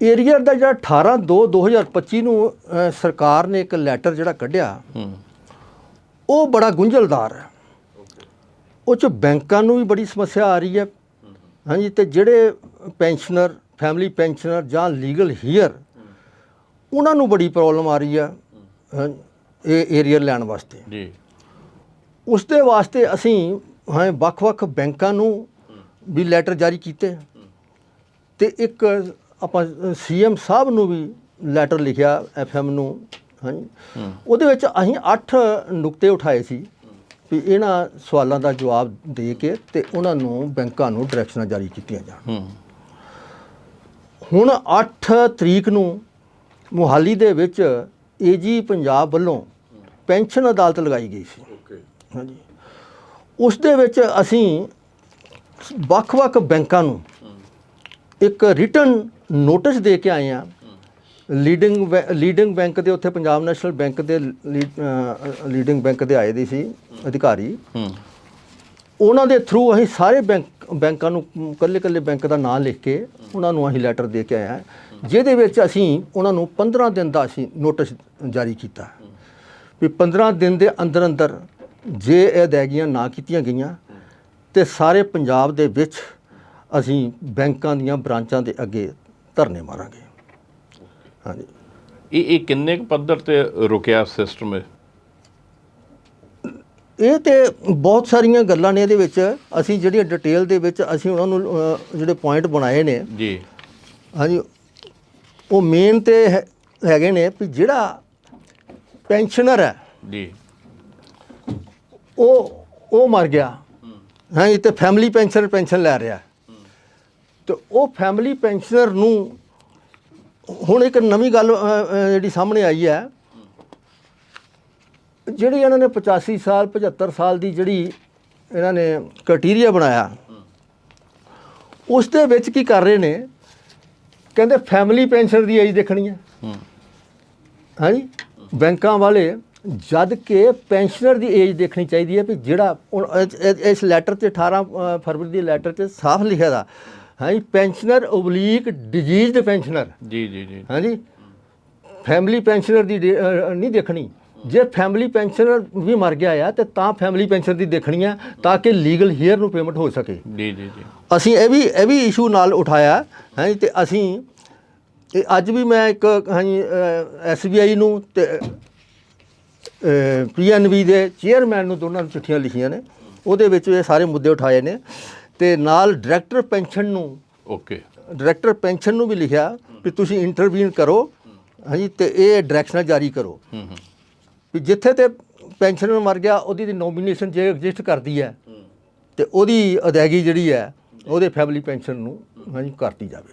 Area ਦਾ ਜਿਹੜਾ 18 2 2025 ਨੂੰ ਸਰਕਾਰ ਨੇ ਇੱਕ ਲੈਟਰ ਜਿਹੜਾ ਕੱਢਿਆ ਉਹ ਬੜਾ ਗੁੰਝਲਦਾਰ ਹੈ। ਉਹ ਚ ਬੈਂਕਾਂ ਨੂੰ ਵੀ ਬੜੀ ਸਮੱਸਿਆ ਆ ਰਹੀ ਹੈ। ਹਾਂਜੀ ਤੇ ਜਿਹੜੇ ਪੈਨਸ਼ਨਰ ਫੈਮਿਲੀ ਪੈਨਸ਼ਨਰ ਜਾਂ ਲੀਗਲ ਹੀਅਰ ਉਹਨਾਂ ਨੂੰ ਬੜੀ ਪ੍ਰੋਬਲਮ ਆ ਰਹੀ ਹੈ ਹਾਂ, ਇਹ ਏਰੀਆ ਲੈਣ ਵਾਸਤੇ। ਜੀ। ਉਸ ਦੇ ਵਾਸਤੇ ਅਸੀਂ ਹਾਂ ਵੱਖ-ਵੱਖ ਬੈਂਕਾਂ ਨੂੰ ਵੀ ਲੈਟਰ ਜਾਰੀ ਕੀਤੇ। ਤੇ ਇੱਕ ਆਪਾਂ ਸੀਐਮ ਸਾਹਿਬ ਨੂੰ ਵੀ ਲੈਟਰ ਲਿਖਿਆ ਐਫਐਮ ਨੂੰ ਹਾਂਜੀ ਹੂੰ। ਉਹਦੇ ਵਿੱਚ ਅਸੀਂ 8 ਨੁਕਤੇ ਉਠਾਏ ਸੀ ਵੀ ਇਹਨਾਂ ਸਵਾਲਾਂ ਦਾ ਜਵਾਬ ਦੇ ਕੇ ਤੇ ਉਹਨਾਂ ਨੂੰ ਬੈਂਕਾਂ ਨੂੰ ਡਾਇਰੈਕਸ਼ਨਾਂ ਜਾਰੀ ਕੀਤੀਆਂ ਜਾਣ। ਹੁਣ 8 ਤਰੀਕ ਨੂੰ ਮੁਹਾਲੀ ਦੇ ਵਿੱਚ ਏਜੀ ਪੰਜਾਬ ਵੱਲੋਂ ਪੈਨਸ਼ਨ ਅਦਾਲਤ ਲਗਾਈ ਗਈ ਸੀ। ਹਾਂਜੀ। ਉਸ ਦੇ ਵਿੱਚ ਅਸੀਂ ਵੱਖ-ਵੱਖ ਬੈਂਕਾਂ ਨੂੰ ਇੱਕ ਰਿਟਨ ਨੋਟਿਸ ਦੇ ਕੇ ਆਏ ਆ ਲੀਡਿੰਗ ਲੀਡਿੰਗ ਬੈਂਕ ਦੇ ਉੱਥੇ ਪੰਜਾਬ ਨੈਸ਼ਨਲ ਬੈਂਕ ਦੇ ਲੀਡਿੰਗ ਬੈਂਕ ਦੇ ਆਏ ਦੀ ਸੀ ਅਧਿਕਾਰੀ। ਹੂੰ। ਉਹਨਾਂ ਦੇ ਥਰੂ ਅਸੀਂ ਸਾਰੇ ਬੈਂਕ ਬੈਂਕਾਂ ਨੂੰ ਕੱਲੇ-ਕੱਲੇ ਬੈਂਕ ਦਾ ਨਾਮ ਲਿਖ ਕੇ ਉਹਨਾਂ ਨੂੰ ਅਸੀਂ ਲੈਟਰ ਦੇ ਕੇ ਆਏ ਹਾਂ। ਜਿਹਦੇ ਵਿੱਚ ਅਸੀਂ ਉਹਨਾਂ ਨੂੰ 15 ਦਿਨ ਦਾ ਅਸੀਂ ਨੋਟਿਸ ਜਾਰੀ ਕੀਤਾ। ਵੀ 15 ਦਿਨ ਦੇ ਅੰਦਰ ਅੰਦਰ ਜੇ ਇਹ ਅਦਾਇਗੀਆਂ ਨਾ ਕੀਤੀਆਂ ਗਈਆਂ ਤੇ ਸਾਰੇ ਪੰਜਾਬ ਦੇ ਵਿੱਚ ਅਸੀਂ ਬੈਂਕਾਂ ਦੀਆਂ ਬ੍ਰਾਂਚਾਂ ਦੇ ਅੱਗੇ ਧਰਨੇ ਮਾਰਾਂਗੇ। ਹਾਂਜੀ। ਇਹ ਇਹ ਕਿੰਨੇ ਕੁ ਪੱਧਰ ਤੇ ਰੁਕਿਆ ਸਿਸਟਮ ਇਹ? ਇਹ ਤੇ ਬਹੁਤ ਸਾਰੀਆਂ ਗੱਲਾਂ ਨੇ ਇਹਦੇ ਵਿੱਚ। ਅਸੀਂ ਜਿਹੜੀਆਂ ਡਿਟੇਲ ਦੇ ਵਿੱਚ ਅਸੀਂ ਉਹਨਾਂ ਨੂੰ ਅ, ਜਿਹੜੇ ਪੁਆਇੰਟ ਬਣਾਏ ਨੇ। ਜੀ। ਹਾਂਜੀ। ਉਹ ਮੇਨ ਤੇ ਹੈ- ਹੈਗੇ ਨੇ ਵੀ ਜਿਹੜਾ ਪੈਨਸ਼ਨਰ ਹੈ ਜੀ। ਉਹ ਉਹ ਮਰ ਗਿਆ। ਹਾਂਜੀ ਤੇ ਫੈਮਿਲੀ ਪੈਨਸ਼ਨ ਪੈਨਸ਼ਨ ਲੈ ਰਿਹਾ। ਤੇ ਉਹ ਫੈਮਿਲੀ ਪੈਨਸ਼ਨਰ ਨੂੰ ਹੁਣ ਇੱਕ ਨਵੀਂ ਗੱਲ ਜਿਹੜੀ ਸਾਹਮਣੇ ਆਈ ਹੈ। ਜਿਹੜੀ ਇਹਨਾਂ ਨੇ 85 ਸਾਲ 75 ਸਾਲ ਦੀ ਜਿਹੜੀ ਇਹਨਾਂ ਨੇ ਕ੍ਰਾਈਟੇਰੀਆ ਬਣਾਇਆ ਉਸ ਦੇ ਵਿੱਚ ਕੀ ਕਰ ਰਹੇ ਨੇ? ਕਹਿੰਦੇ ਫੈਮਿਲੀ ਪੈਨਸ਼ਨ ਦੀ ਏਜ ਦੇਖਣੀ ਹੈ। ਹੂੰ। ਹਾਂਜੀ? ਬੈਂਕਾਂ ਵਾਲੇ ਜਦ ਕਿ ਪੈਨਸ਼ਨਰ ਦੀ ਏਜ ਦੇਖਣੀ ਚਾਹੀਦੀ ਹੈ ਵੀ ਜਿਹੜਾ ਇਸ- ਲੈਟਰ ਤੇ 18 ਅ, ਫਰਵਰੀ ਦੀ ਲੈਟਰ ਤੇ ਸਾਫ਼ ਲਿਖਿਆ ਦਾ। ਹਾਂਜੀ ਪੈਨਸ਼ਨਰ ਓਬਲੀਕ ਡਿਜ਼ੀਜ਼ਡ ਪੈਨਸ਼ਨਰ ਜੀ ਜੀ ਜੀ। ਹਾਂਜੀ ਫੈਮਿਲੀ ਪੈਨਸ਼ਨਰ ਦੀ ਨਹੀਂ ਦੇਖਣੀ। ਜੇ ਫੈਮਿਲੀ ਪੈਨਸ਼ਨਰ ਵੀ ਮਰ ਗਿਆ ਆ ਤੇ ਤਾਂ ਫੈਮਿਲੀ ਪੈਨਸ਼ਨ ਦੀ ਦੇਖਣੀ ਆ ਤਾਂ ਕਿ ਲੀਗਲ ਹੀਅਰ ਨੂੰ ਪੇਮੈਂਟ ਹੋ ਸਕੇ। ਜੀ ਜੀ ਜੀ। ਅਸੀਂ ਇਹ ਵੀ ਇਹ ਵੀ ਇਸ਼ੂ ਨਾਲ ਉਠਾਇਆ ਹੈ ਤੇ ਅਸੀਂ ਇਹ ਅੱਜ ਵੀ ਮੈਂ ਇੱਕ ਹਾਂਜੀ ਐਸਬੀਆਈ ਨੂੰ ਤੇ ਪੀਐਨਬੀ ਦੇ ਚੇਅਰਮੈਨ ਨੂੰ ਦੋਨਾਂ ਨੂੰ ਚਿੱਠੀਆਂ ਲਿਖੀਆਂ ਨੇ। ਉਹਦੇ ਵਿੱਚ ਇਹ ਸਾਰੇ ਮੁੱਦੇ ਉਠਾਏ ਨੇ। ਤੇ ਨਾਲ ਡਾਇਰੈਕਟਰ ਪੈਨਸ਼ਨ ਨੂੰ ਓਕੇ ਡਾਇਰੈਕਟਰ ਪੈਨਸ਼ਨ ਨੂੰ ਵੀ ਲਿਖਿਆ ਵੀ ਤੁਸੀਂ ਇੰਟਰਵੀਨ ਕਰੋ ਹਾਂਜੀ ਤੇ ਇਹ ਡਾਇਰੈਕਸ਼ਨਾਂ ਜਾਰੀ ਕਰੋ। ਹੂੰ ਹੂੰ। ਵੀ ਜਿੱਥੇ ਤੇ ਪੈਨਸ਼ਨਰ ਮਰ ਗਿਆ ਉਹਦੀ ਦੀ ਨੋਮੀਨੇਸ਼ਨ ਜੇ ਐਗਜ਼ਿਸਟ ਕਰਦੀ ਹੈ ਤੇ ਉਹਦੀ ਅਦਾਇਗੀ ਜਿਹੜੀ ਹੈ ਉਹਦੇ ਫੈਮਿਲੀ ਪੈਨਸ਼ਨ ਨੂੰ ਹਾਂਜੀ ਕਰਤੀ ਜਾਵੇ।